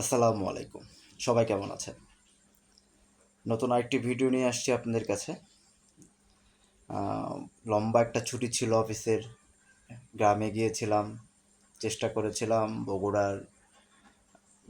আসসালামু আলাইকুম। সবাই কেমন আছেন? নতুন আরেকটি ভিডিও নিয়ে আসছি আপনাদের কাছে। লম্বা একটা ছুটি ছিল অফিসের। গ্রামে গিয়েছিলাম, চেষ্টা করেছিলাম বগুড়ার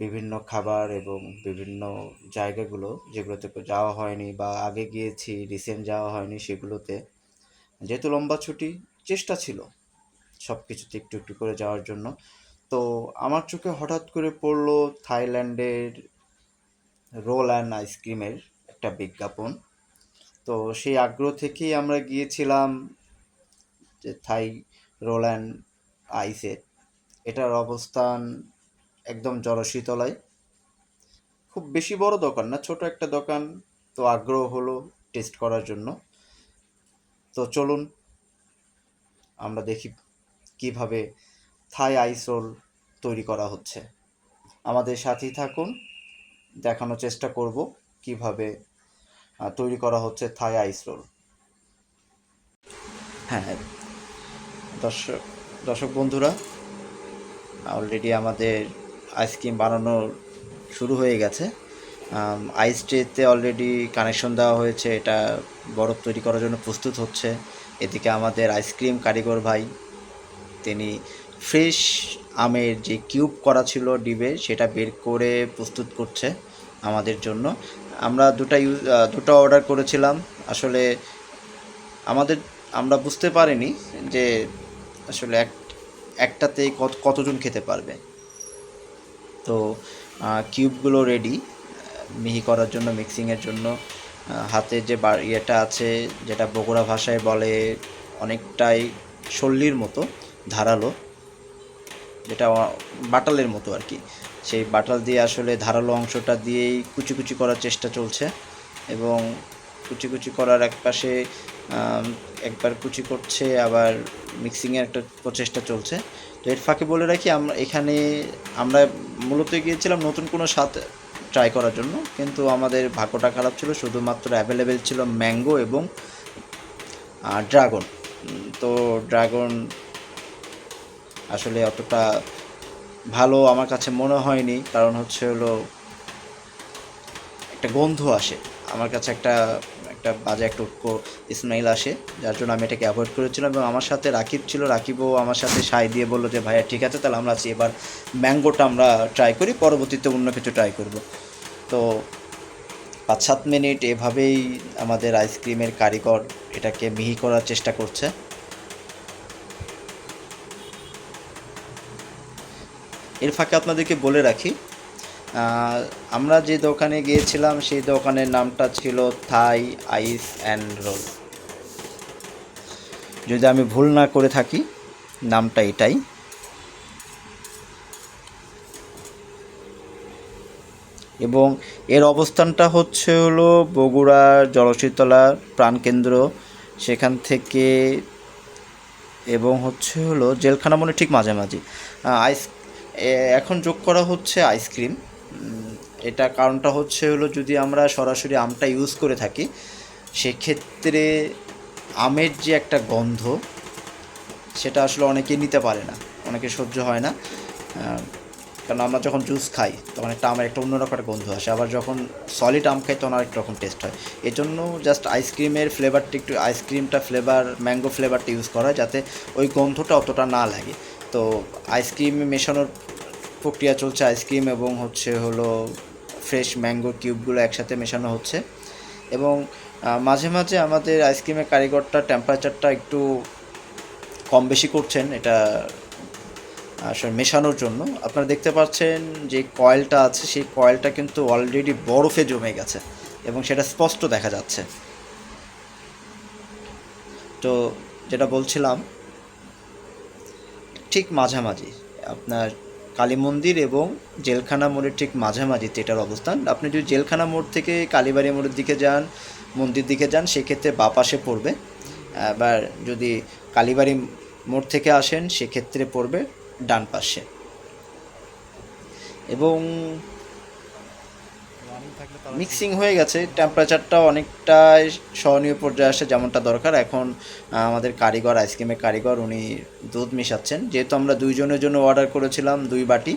বিভিন্ন খাবার এবং বিভিন্ন জায়গাগুলো যেগুলোতে যাওয়া হয়নি বা আগে গিয়েছি, রিসেন্ট যাওয়া হয়নি সেগুলোতে। যেহেতু লম্বা ছুটি, চেষ্টা ছিল সব কিছুতে একটু একটু করে যাওয়ার জন্য। তো আমার চোখে হঠাৎ করে পড়ল থাইল্যান্ডের রোল অ্যান্ড আইসক্রিমের একটা বিজ্ঞাপন। তো সেই আগ্রহ থেকেই আমরা গিয়েছিলাম যে থাই রোল অ্যান্ড আইসে। এটার অবস্থান একদম জলশীতলায় খুব বেশি বড় দোকান না, ছোট একটা দোকান। তো আগ্রহ হলো টেস্ট করার জন্য। তো চলুন, আমরা দেখি কীভাবে থাই আইস রোল তৈরি করা হচ্ছে। আমাদের সাথেই থাকুন। দেখানোর চেষ্টা করব কীভাবে তৈরি করা হচ্ছে থাই আইস রোল। হ্যাঁ দর্শক দর্শক বন্ধুরা অলরেডি আমাদের আইসক্রিম বানানো শুরু হয়ে গেছে। আইস ট্রেতে অলরেডি কানেকশন দেওয়া হয়েছে। এটা বরফ তৈরি করার জন্য প্রস্তুত হচ্ছে। এদিকে আমাদের আইসক্রিম কারিগর ভাই, তিনি ফ্রেশ আমের যে কিউব করা ছিল ডিবে, সেটা বের করে প্রস্তুত করছে আমাদের জন্য। আমরা দুটা ইউজ দুটো অর্ডার করেছিলাম। আসলে আমাদের, আমরা বুঝতে পারিনি যে আসলে এক, একটাতে কত, কতজন খেতে পারবে। তো কিউবগুলো রেডি মিহি করার জন্য মিক্সিংয়ের জন্য হাতে যে ইয়েটা আছে, যেটা বগুড়া ভাষায় বলে, অনেকটাই শল্লির মতো, ধারালো। যেটা বাটালের মতো আর কি। সেই বাটাল দিয়ে আসলে ধারালো অংশটা দিয়েই কুচি কুচি করার চেষ্টা চলছে এবং কুচি কুচি করার এক পাশে একবার কুচি করছে, আবার মিক্সিংয়ের একটা প্রচেষ্টা চলছে। তো এর ফাঁকে বলে রাখি, আমরা এখানে আমরা মূলত গিয়েছিলাম নতুন কোনো স্বাদ ট্রাই করার জন্য, কিন্তু আমাদের ভাগ্যটা খারাপ ছিল, শুধুমাত্র অ্যাভেলেবেল ছিল ম্যাঙ্গো এবং ড্রাগন তো ড্রাগন আসলে অতটা ভালো আমার কাছে মনে হয়নি। কারণ হচ্ছে হলো একটা গন্ধ আসে। আমার কাছে একটা একটা বাজে একটা উটকো স্মেল আসে। যার জন্য আমি এটাকে অ্যাভয়েড করেছিলাম এবং আমার সাথে রাকিব ছিল। রাকিবও আমার সাথে সাই দিয়ে বলল যে, ভাইয়া, ঠিক আছে, তাহলে আমরা আছি। এবার ম্যাঙ্গোটা আমরা ট্রাই করি, পরবর্তীতে অন্য কিছু ট্রাই করব। তো পাঁচ সাত মিনিট এভাবেই আমাদের আইসক্রিমের কারিগর এটাকে মিহি করার চেষ্টা করছে। এর ফাঁকে আপনাদেরকে বলে রাখি আমরা যে দোকানে গিয়েছিলাম সেই দোকানের নামটা ছিল থাই আইস অ্যান্ড রোল। যদি আমি ভুল না করে থাকি, নামটা এটাই। এবং এর অবস্থানটা হচ্ছে হলো বগুড়ার জলশীতলা প্রাণকেন্দ্র, সেখান থেকে এবং হচ্ছে হলো জেলখানা মনে ঠিক মাঝামাঝি। আইস এখন যোগ করা হচ্ছে আইসক্রিম এটা কারণটা হচ্ছে হলো যদি আমরা সরাসরি আমটা ইউজ করে থাকি, সেক্ষেত্রে আমের যে একটা গন্ধ, সেটা আসলে অনেকে নিতে পারে না, অনেকে সহ্য হয় না। কারণ আমরা যখন জুস খাই, তখন একটা আমের একটা অন্যরকম একটা গন্ধ আসে। আবার যখন সলিড আম খাই, তখন আরেক রকম টেস্ট হয়। এই জন্য জাস্ট আইসক্রিমের ফ্লেভারটা একটু আইসক্রিমটা ফ্লেভার ম্যাঙ্গো ফ্লেভারটা ইউজ করা হয়, যাতে ওই গন্ধটা অতটা না লাগে। তো আইসক্রিমে মেশানোর প্রক্রিয়া চলছে আইসক্রিম এবং হচ্ছে হলো ফ্রেশ ম্যাঙ্গো কিউবগুলো একসাথে মেশানো হচ্ছে। এবং মাঝে মাঝে আমাদের আইসক্রিমের কারিগরটা টেম্পারেচারটা একটু কম বেশি করছেন এটা আসলে মেশানোর জন্য। আপনারা দেখতে পাচ্ছেন যে কয়েলটা আছে, সেই কয়েলটা কিন্তু অলরেডি বরফে জমে গেছে এবং সেটা স্পষ্ট দেখা যাচ্ছে। তো যেটা বলছিলাম, ঠিক মাঝামাঝি আপনার কালী মন্দির এবং জেলখানা মোড়ের ঠিক মাঝামাঝিতে এটার অবস্থান। আপনি যদি জেলখানা মোড় থেকে কালীবাড়ি মোড়ের দিকে যান, মন্দির দিকে যান, সেক্ষেত্রে বা পাশে পড়বে। আবার যদি কালীবাড়ি মোড় থেকে আসেন, সেক্ষেত্রে পড়বে ডান পাশে। এবং মিক্সিং হয়ে গেছে টেম্পারেচারটা অনেকটাই সহনীয় পর্যায়ে আসে যেমনটা দরকার। এখন আমাদের কারিগর আইসক্রিমের কারিগর, উনি দুধ মিশাচ্ছেন। যেহেতু আমরা দুইজনের জন্য অর্ডার করেছিলাম দুই বাটি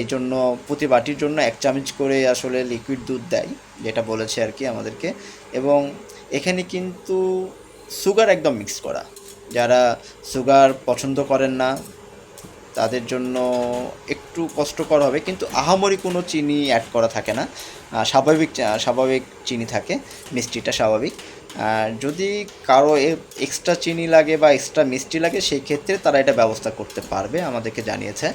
এই জন্য প্রতি বাটির জন্য এক চামচ করে আসলে লিকুইড দুধ দেয়, যেটা বলেছে আর কি আমাদেরকে। এবং এখানে কিন্তু সুগার একদম মিক্স করা। যারা সুগার পছন্দ করেন না, তাদের জন্য একটু কষ্টকর হবে, কিন্তু আহামরি কোনো চিনি অ্যাড করা থাকে না। স্বাভাবিক স্বাভাবিক চিনি থাকে, মিষ্টিটা স্বাভাবিক। যদি কারও এক্সট্রা চিনি লাগে বা এক্সট্রা মিষ্টি লাগে, সেই ক্ষেত্রে তারা এটা ব্যবস্থা করতে পারবে, আমাদেরকে জানিয়েছে।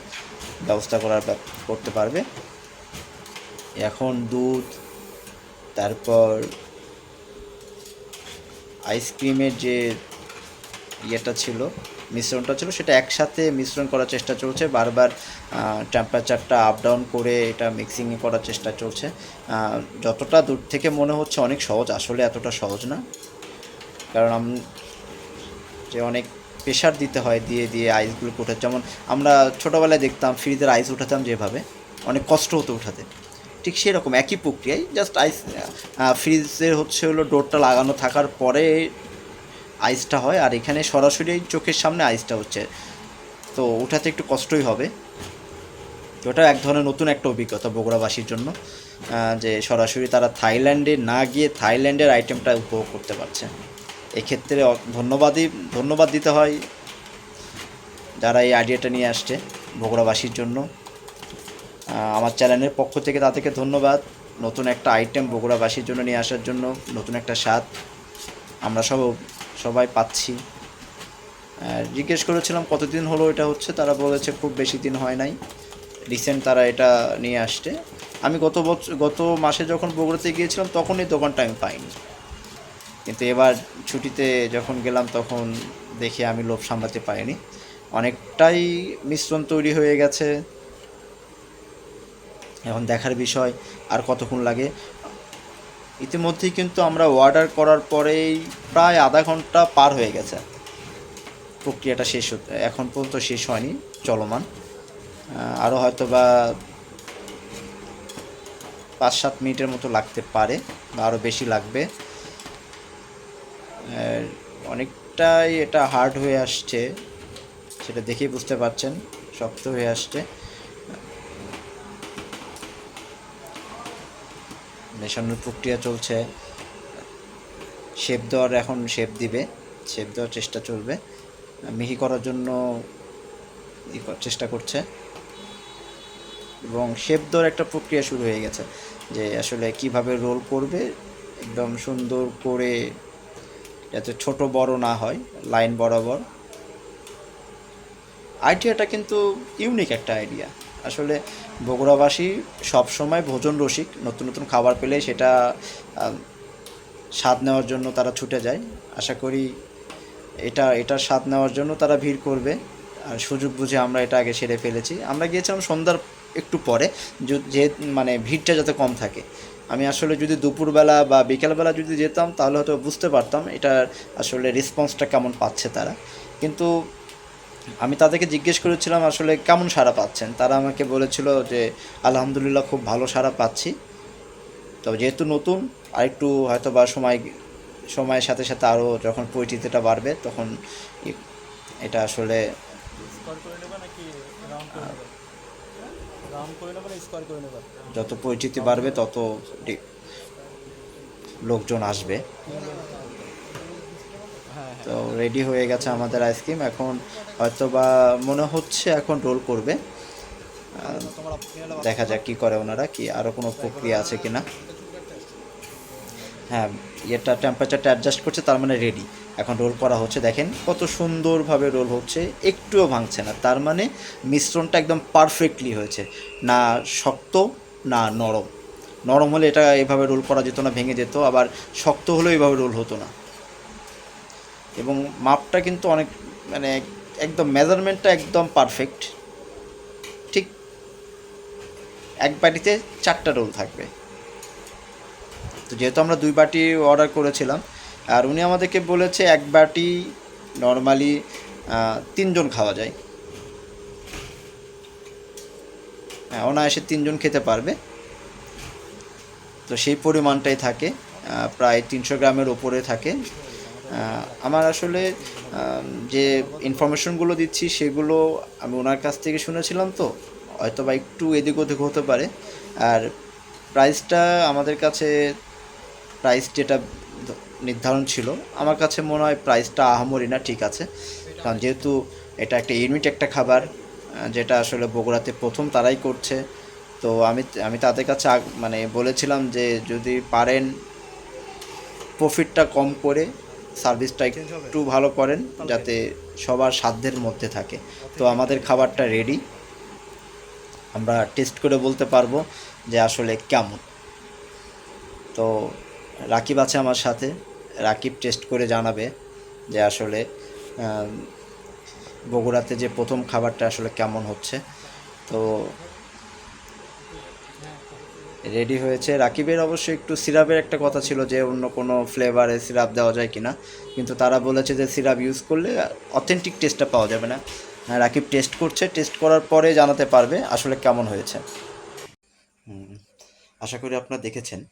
ব্যবস্থা করার করতে পারবে। এখন দুধ, তারপর আইসক্রিমের যে ইয়েটা ছিল মিশ্রণটা ছিল, সেটা একসাথে মিশ্রণ করার চেষ্টা চলছে। বারবার টেম্পারেচারটা আপ ডাউন করে এটা মিক্সিং করার চেষ্টা চলছে। যতটা দূর থেকে মনে হচ্ছে অনেক সহজ, আসলে এতটা সহজ না। কারণ যে অনেক প্রেশার দিতে হয়, দিয়ে দিয়ে আইসগুলো উঠে যেমন আমরা ছোটোবেলায় দেখতাম ফ্রিজের আইস উঠাতাম যেভাবে, অনেক কষ্ট হতো উঠাতে। ঠিক সেরকম, একই প্রক্রিয়ায় জাস্ট আইস ফ্রিজের হচ্ছে হলো ডোরটা লাগানো, থাকার পরে আইসটা হয় আর এখানে সরাসরি চোখের সামনে আইসটা হচ্ছে। তো ওঠাতে একটু কষ্টই হবে। ওটা এক ধরনের নতুন একটা অভিজ্ঞতা বগুড়াবাসীর জন্য যে সরাসরি তারা থাইল্যান্ডে না গিয়ে থাইল্যান্ডের আইটেমটা উপভোগ করতে পারছে। এক্ষেত্রে ধন্যবাদই, ধন্যবাদ দিতে হয় যারা এই আইডিয়াটা নিয়ে আসছে বগুড়াবাসীর জন্য। আমার চ্যানেলের পক্ষ থেকে তাদেরকে ধন্যবাদ। নতুন একটা আইটেম বগুড়াবাসীর জন্য নিয়ে আসার জন্য, নতুন একটা স্বাদ। আমরা সব সবাই পাচ্ছি। জিজ্ঞেস করেছিলাম কতদিন হলো এটা হচ্ছে, তারা বলেছে খুব বেশি দিন হয় নাই। রিসেন্ট তারা এটা নিয়ে আসছে। আমি গত বছর গত মাসে যখন বগুড়াতে গিয়েছিলাম তখন এই দোকানটা আমি পাইনি। কিন্তু এবার ছুটিতে যখন গেলাম, তখন দেখে আমি লোভ সামলাতে পারিনি। অনেকটাই মিশ্রণ তৈরি হয়ে গেছে। এখন দেখার বিষয়, আর কতক্ষণ লাগে। ইতিমধ্যেই কিন্তু আমরা অর্ডার করার পরেই প্রায় আধা ঘণ্টা পার হয়ে গেছে। প্রক্রিয়াটা শেষ এখন পর্যন্ত শেষ হয়নি, চলমান। আরও হয়তো বা পাঁচ সাত মিনিটের মতো লাগতে পারে, বা আরও বেশি লাগবে। অনেকটাই এটা হার্ড হয়ে আসছে, সেটা দেখেই বুঝতে পারছেন, শক্ত হয়ে আসছে। মেশানোর প্রক্রিয়া চলছে। শেপ দেওয়ার এখন শেপ দিবে, শেপ দেওয়ার চেষ্টা চলবে। মিহি করার জন্য চেষ্টা করছে। এবং শেপ দেওয়ার একটা প্রক্রিয়া শুরু হয়ে গেছে, যে আসলে কীভাবে রোল করবে, একদম সুন্দর করে যাতে ছোট বড় না হয়, লাইন বরাবর। আইডিয়াটা কিন্তু ইউনিক একটা আইডিয়া। আসলে বগুড়াবাসী সবসময় ভোজন রসিক, নতুন নতুন খাবার পেলে সেটা স্বাদ নেওয়ার জন্য তারা ছুটে যায়। আশা করি এটা, এটার স্বাদ নেওয়ার জন্য তারা ভিড় করবে। আর সুযোগ বুঝে আমরা এটা আগে সেরে ফেলেছি। আমরা গিয়েছিলাম সন্ধ্যার একটু পরে, যো- মানে ভিড়টা যাতে কম থাকে। আমি আসলে যদি দুপুরবেলা বা বিকেলবেলা যদি যেতাম, তাহলে হয়তো বুঝতে পারতাম এটার আসলে রেসপন্সটা কেমন পাচ্ছে তারা। কিন্তু আমি তাদেরকে জিজ্ঞেস করেছিলাম আসলে কেমন সাড়া পাচ্ছেন? তারা আমাকে বলেছিল যে আলহামদুলিল্লাহ খুব ভালো সাড়া পাচ্ছি। তবে যেহেতু নতুন আরেকটু হয়তো বা সময় সময়ের সাথে সাথে আরও যখন পরিচিতিটা বাড়বে তখন এটা আসলে যত পরিচিতি বাড়বে তত লোকজন আসবে। তো রেডি হয়ে গেছে আমাদের আইসক্রিম এখন হয়তো বা মনে হচ্ছে এখন রোল করবে। আপনি দেখা যাক কি করে ওনারা কি আরও কোনো প্রক্রিয়া আছে কি না হ্যাঁ ইয়েটা টেম্পারেচারটা অ্যাডজাস্ট করছে তার মানে রেডি এখন রোল করা হচ্ছে দেখেন কত সুন্দরভাবে রোল হচ্ছে একটুও ভাঙছে না। তার মানে মিশ্রণটা একদম পারফেক্টলি হয়েছে। না শক্ত না নরম। নরম হলে এটা এভাবে রোল করা যেত না ভেঙে যেত। আবার শক্ত হলেও এভাবে রোল হতো না। এবং মাপটা কিন্তু অনেক মানে একদম মেজারমেন্টটা একদম পারফেক্ট ঠিক এক বাটিতে চারটা রোল থাকবে। তো যেহেতু আমরা দুই বাটি অর্ডার করেছিলাম, আর উনি আমাদেরকে বলেছে এক বাটি নর্মালি তিনজন খাওয়া যায়। হ্যাঁ অনায়াসে তিনজন খেতে পারবে। তো সেই পরিমাণটাই থাকে প্রায় তিনশো গ্রামের ওপরে থাকে। আমার আসলে যে ইনফরমেশনগুলো দিচ্ছি সেগুলো আমি ওনার কাছ থেকে শুনেছিলাম তো হয়তো বা একটু এদিক ওদিক হতে পারে। আর প্রাইসটা আমাদের কাছে প্রাইস যেটা নির্ধারণ ছিল, আমার কাছে মনে হয় প্রাইসটা আহামরি না, ঠিক আছে। কারণ যেহেতু এটা একটা ইউনিট একটা খাবার যেটা আসলে বগুড়াতে প্রথম তারাই করছে, তো আমি আমি তাদের কাছে মানে বলেছিলাম যে যদি পারেন প্রফিটটা কম করে সার্ভিসটা একটু ভালো করেন যাতে সবার সাধ্যের মধ্যে থাকে। তো আমাদের খাবারটা রেডি আমরা টেস্ট করে বলতে পারব যে আসলে কেমন। তো রাকিব আছে আমার সাথে। রাকিব টেস্ট করে জানাবে যে আসলে বগুড়াতে যে প্রথম খাবারটা আসলে কেমন হচ্ছে। তো রেডি হয়েছে। রাকিবের অবশ্য একটু সিরাপের একটা কথা ছিল যে অন্য কোনো ফ্লেভারে সিরাপ দেওয়া যায় কিনা। কিন্তু তারা বলেছে যে সিরাপ ইউজ করলে অথেন্টিক টেস্টটা পাওয়া যাবে না। হ্যাঁ, রাকিব টেস্ট করছে। টেস্ট করার পরে জানাতে পারবে আসলে কেমন হয়েছে। আশা করি আপনারা দেখেছেন।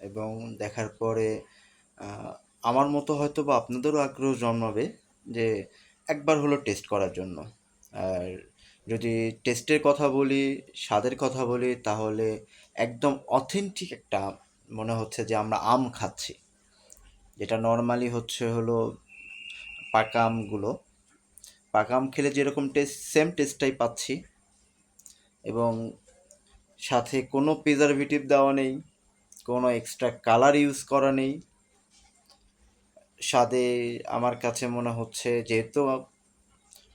এবং দেখার পরে আমার মতো হয়তো বা আপনাদেরও আগ্রহ জন্মাবে যে একবার হলো টেস্ট করার জন্য। আর যদি টেস্টের কথা বলি, স্বাদের কথা বলি, তাহলে একদম অথেন্টিক একটা মনে হচ্ছে যে আমরা আম খাচ্ছি। যেটা নর্মালি হচ্ছে হলো পাকা আমগুলো। পাকা আম খেলে যেরকম টেস্ট সেম টেস্টটাই পাচ্ছি। এবং সাথে কোনো প্রিজারভেটিভ দেওয়া নেই, কোনো এক্সট্রা কালার ইউজ করা নেই। স্বাদে আমার কাছে মনে হচ্ছে যেহেতু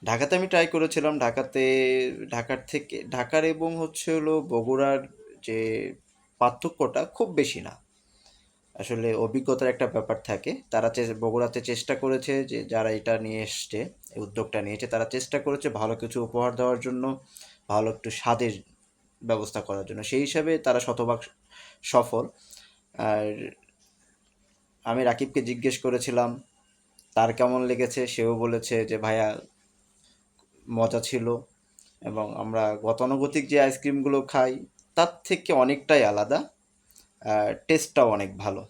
ঢাকাতে আমি ট্রাই করেছিলাম, ঢাকাতে, ঢাকার থেকে, ঢাকার এবং হচ্ছে হলো বগুড়ার যে পার্থক্যটা খুব বেশি না। আসলে অভিজ্ঞতার একটা ব্যাপার থাকে। তারা বগুড়াতে চেষ্টা করেছে যে যারা এটা নিয়ে এসছে উদ্যোগটা নিয়েছে তারা চেষ্টা করেছে ভালো কিছু উপহার দেওয়ার জন্য, ভালো একটু স্বাদের ব্যবস্থা করার জন্য। সেই হিসাবে তারা শতভাগ সফল। আর আমি রাকিবকে জিজ্ঞেস করেছিলাম, তার কেমন লেগেছে? সেও বলেছে যে, ভাইয়া মজা ছিল এবং আমরা গতানুগতিক যে আইসক্রিমগুলো খাই, তার থেকে অনেকটাই আলাদা টেস্টটাও অনেক ভালো।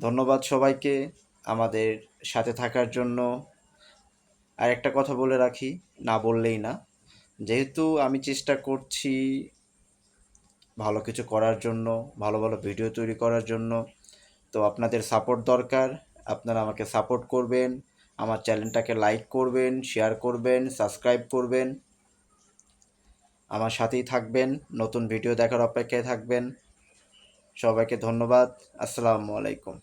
ধন্যবাদ সবাইকে আমাদের সাথে থাকার জন্য। আর একটা কথা বলে রাখি, না বললেই না। যেহেতু আমি চেষ্টা করছি ভালো কিছু করার জন্য, ভালো ভালো ভিডিও তৈরি করার জন্য, তো আপনাদের সাপোর্ট দরকার। আপনারা আমাকে সাপোর্ট করবেন। আমার চ্যানেলটাকে লাইক করবেন, শেয়ার করবেন, সাবস্ক্রাইব করবেন। আমার সাথেই থাকবেন, নতুন ভিডিও দেখার অপেক্ষায় থাকবেন। সবাইকে ধন্যবাদ, আসসালামু আলাইকুম।